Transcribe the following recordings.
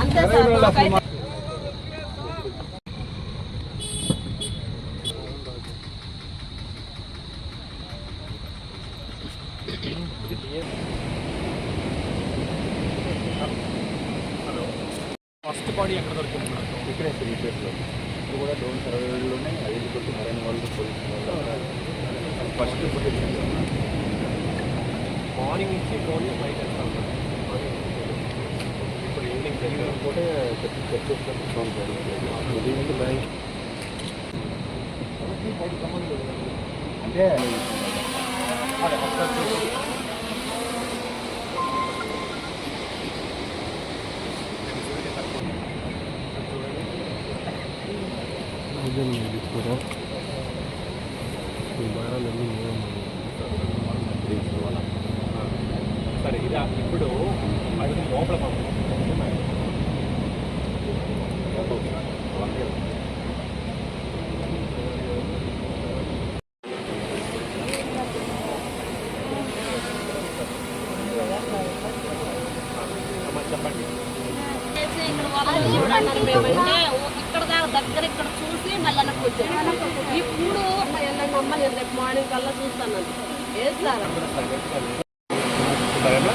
అంతే sir first body ఎక్కడ దొరికింది మనకు? ఇక్కడే సార్ ఈ ప్లేస్లో. ఇది కూడా డ్రోన్ సర్వేలోనే ఐదు కొట్టి మరైన వాళ్ళు పోలీసు వాళ్ళు. ఫస్ట్ ఫుటేజ్ మార్నింగ్ నుంచి డ్రోన్ బయట వేస్తాం ఇప్పుడు కూడా చెప్పేస్తాను ఉదయం బ్యాంక్ అంటే సరే ఇది ఇప్పుడు అది లోపల చెప్పండి. ఇక్కడ దగ్గర ఇక్కడ చూసి మళ్ళీ ఇప్పుడు నేను రేపు మార్నింగ్ కల్లా చూస్తాను ఏది సార్ సరేనా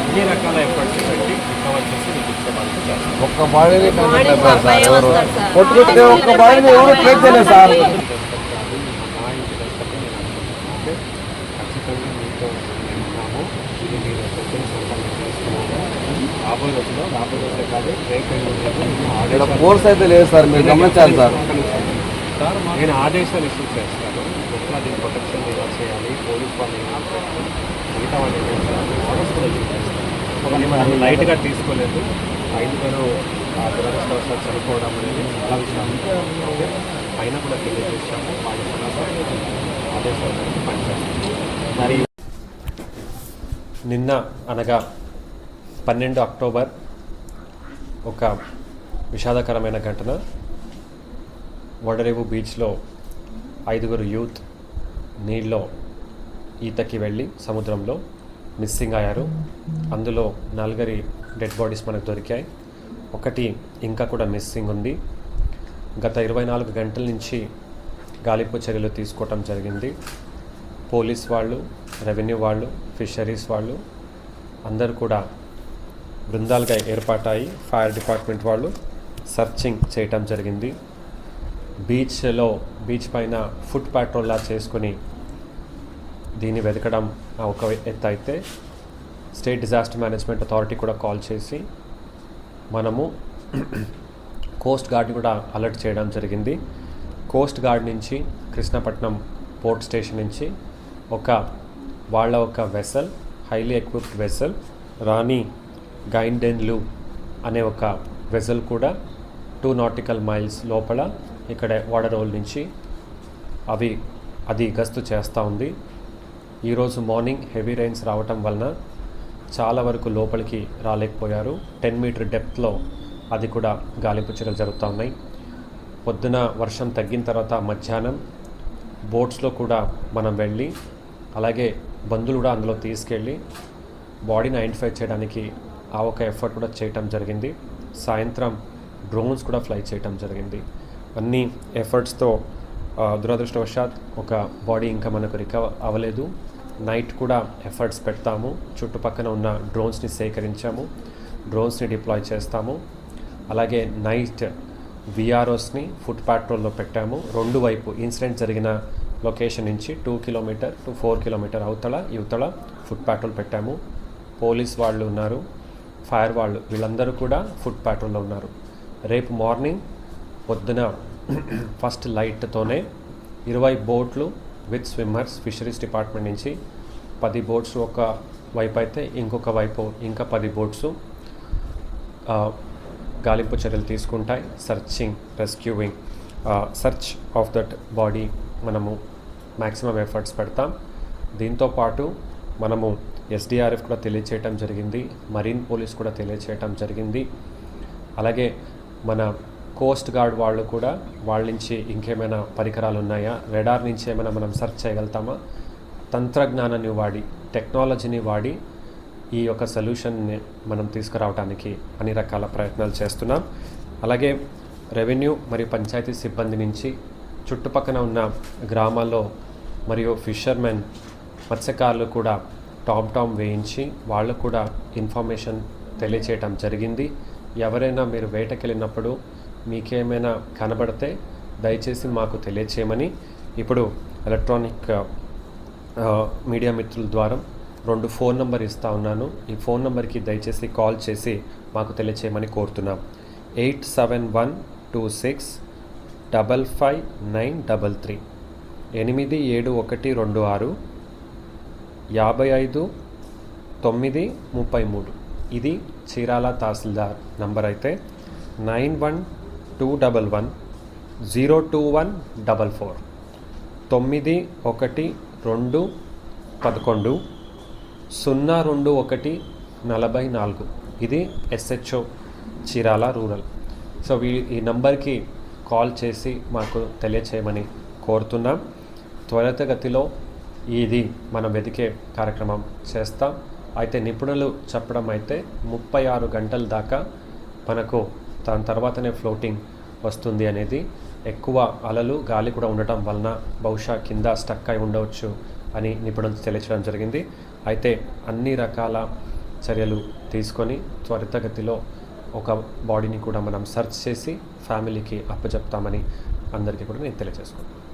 అన్ని రకాల ఎఫర్ట్స్ పెట్టి ఒక్క బాడీని కొట్టుకుంటే ఒక్క బాడీని ఎవరు ట్రేక్ చేయలేదు సార్. ఖచ్చితంగా మీతో ఉన్నాము ఇది మీరు సత్యం సంపాదన చేసుకున్నాము రాబోయే రోజుల్లో రాబోయే రోజులే కాదు రేపు ఫోర్స్ అయితే లేదు సార్ మీరు గమనించాలి సార్. నేను ఆదేశాలు ఇష్యూ చేస్తాను ఎట్లా దీని ప్రొటెక్షన్ ఎలా చేయాలి పోలీస్ వాళ్ళు ఎలా చేయాలి మిగతా వాళ్ళు ఏం చేయాలి ఆర్డర్స్ కూడా ఇష్యూ చేస్తాను మనం లైట్గా తీసుకోలేదు ఐదుగురు ఆ దురదృష్టవశాలు చనిపోవడం అనేది చాలా విషయాలు? అయినా కూడా తెలియజేసాము వాళ్ళ ఆదేశాలు పనిచేస్తాము మరి నిన్న అనగా పన్నెండు అక్టోబర్ ఒక విషాదకరమైన ఘటన. వడరేవు బీచ్లో ఐదుగురు యూత్ నీళ్ళలో ఈతకి వెళ్ళి సముద్రంలో మిస్సింగ్ అయ్యారు. అందులో నలుగురి డెడ్ బాడీస్ మనకు దొరికాయి. ఒకటి ఇంకా కూడా మిస్సింగ్ ఉంది. గత ఇరవై నాలుగు గంటల నుంచి గాలింపు చర్యలు తీసుకోవటం జరిగింది. పోలీస్ వాళ్ళు రెవెన్యూ వాళ్ళు ఫిషరీస్ వాళ్ళు అందరూ కూడా బృందాలుగా ఏర్పాటాయి ఫైర్ డిపార్ట్మెంట్ వాళ్ళు సర్చింగ్ చేయటం జరిగింది. బీచ్లో బీచ్ పైన ఫుట్ ప్యాట్రోల్లా చేసుకుని దీన్ని వెతకడం ఒక ఎత్తు అయితే స్టేట్ డిజాస్టర్ మేనేజ్మెంట్ అథారిటీ కూడా కాల్ చేసి మనము కోస్ట్ గార్డ్ని కూడా అలర్ట్ చేయడం జరిగింది. కోస్ట్ గార్డ్ నుంచి కృష్ణపట్నం పోర్ట్ స్టేషన్ నుంచి ఒక వాళ్ళ ఒక vessel highly equipped vessel Rani Gaidinliu అనే ఒక వెసల్ కూడా టూ నాటికల్ మైల్స్ లోపల ఇక్కడ వాడరోల్ నుంచి అవి అది గస్తు చేస్తూ ఉంది. ఈరోజు మార్నింగ్ హెవీ రైన్స్ రావటం వలన చాలా వరకు లోపలికి రాలేకపోయారు. టెన్ మీటర్ డెప్త్లో అది కూడా గాలింపు జరుగుతూ ఉన్నాయి. పొద్దున వర్షం తగ్గిన తర్వాత మధ్యాహ్నం బోట్స్లో కూడా మనం వెళ్ళి అలాగే బంధువులు కూడా అందులో తీసుకెళ్ళి బాడీని ఐడెంటిఫై చేయడానికి ఆ ఒక ఎఫర్ట్ కూడా చేయటం జరిగింది. సాయంత్రం డ్రోన్స్ కూడా ఫ్లై చేయటం జరిగింది. అన్ని ఎఫర్ట్స్తో దురదృష్టవశాత్ ఒక బాడీ ఇంకా మనకు రికవర్ అవ్వలేదు. నైట్ కూడా ఎఫర్ట్స్ పెడతాము. చుట్టుపక్కల ఉన్న డ్రోన్స్ని సేకరించాము. డ్రోన్స్ని డిప్లాయ్ చేస్తాము. అలాగే నైట్ విఆర్ఓస్ని ఫుట్ ప్యాట్రోల్లో పెట్టాము. రెండు వైపు ఇన్సిడెంట్ జరిగిన లొకేషన్ నుంచి two kilometer to four kilometer అవతల యువతల ఫుట్ పాట్రోల్ పెట్టాము. పోలీస్ వాళ్ళు ఉన్నారు ఫైర్ వాళ్ళు వీళ్ళందరూ కూడా ఫుట్ పాట్రోల్లో ఉన్నారు. రేపు మార్నింగ్ పొద్దున ఫస్ట్ లైట్తోనే ఇరవై బోట్లు విత్ స్విమ్మర్స్ ఫిషరీస్ డిపార్ట్మెంట్ నుంచి పది బోట్స్ ఒక వైపు అయితే ఇంకొక వైపు ఇంకా పది బోట్స్ గాలింపు చర్యలు తీసుకుంటాయి. Searching rescuing search of that body మనము మ్యాక్సిమం ఎఫర్ట్స్ పెడతాం. దీంతో పాటు మనము ఎస్డిఆర్ఎఫ్ కూడా తెలియచేయటం జరిగింది. మరీన్ పోలీస్ కూడా తెలియచేయటం జరిగింది. అలాగే మన కోస్ట్ గార్డ్ వాళ్ళు కూడా వాళ్ళ నుంచి ఇంకేమైనా పరికరాలు ఉన్నాయా? రెడార్ నుంచి ఏమైనా మనం సెర్చ్ చేయగలుగుతామా? తంత్రజ్ఞానాన్ని వాడి టెక్నాలజీని వాడి ఈ యొక్క సొల్యూషన్ని మనం తీసుకురావడానికి అన్ని రకాల ప్రయత్నాలు చేస్తున్నాం. అలాగే రెవెన్యూ మరియు పంచాయతీ సిబ్బంది నుంచి చుట్టుపక్కన ఉన్న గ్రామాల్లో మరియు ఫిషర్మెన్ మత్స్యకారులు కూడా టామ్ టామ్ వేయించి వాళ్ళు కూడా ఇన్ఫర్మేషన్ తెలియచేయటం జరిగింది. ఎవరైనా మీరు వేటకెళ్ళినప్పుడు మీకేమైనా కనబడితే దయచేసి మాకు తెలియచేయమని. ఇప్పుడు ఎలక్ట్రానిక్ మీడియా మిత్రుల ద్వారా రెండు ఫోన్ నంబర్ ఇస్తా ఉన్నాను. ఈ ఫోన్ నంబర్కి దయచేసి కాల్ చేసి మాకు తెలియచేయమని కోరుతున్నాం. Eight seven one two six double five nine double three. ఎనిమిది ఏడు ఒకటి రెండు ఆరు. యాభై ఐదు తొమ్మిది ముప్పై మూడు. ఇది చీరాల తహసీల్దార్ నంబర్ అయితే nine one two double one zero two one double four. తొమ్మిది ఒకటి రెండు పదకొండు. సున్నా రెండు ఒకటి నలభై నాలుగు. ఇది ఎస్హెచ్ఓ చీరాల రూరల్. సో ఈ నంబర్కి కాల్ చేసి మాకు తెలియచేయమని కోరుతున్నాం. త్వరితగతిలో ఇది మనం వెతికే కార్యక్రమం చేస్తాం. అయితే నిపుణులు చెప్పడం అయితే ముప్పై ఆరు గంటల దాకా మనకు దాని తర్వాతనే ఫ్లోటింగ్ వస్తుంది అనేది ఎక్కువ అలలు గాలి కూడా ఉండటం వలన బహుశా కింద స్టక్ అయి ఉండవచ్చు అని నిపుణులు తెలియచేయడం జరిగింది. అయితే అన్ని రకాల చర్యలు తీసుకొని త్వరితగతిలో ఒక బాడీని కూడా మనం సెర్చ్ చేసి ఫ్యామిలీకి అప్పచెప్తామని అందరికీ కూడా నేను తెలియజేసుకుంటాను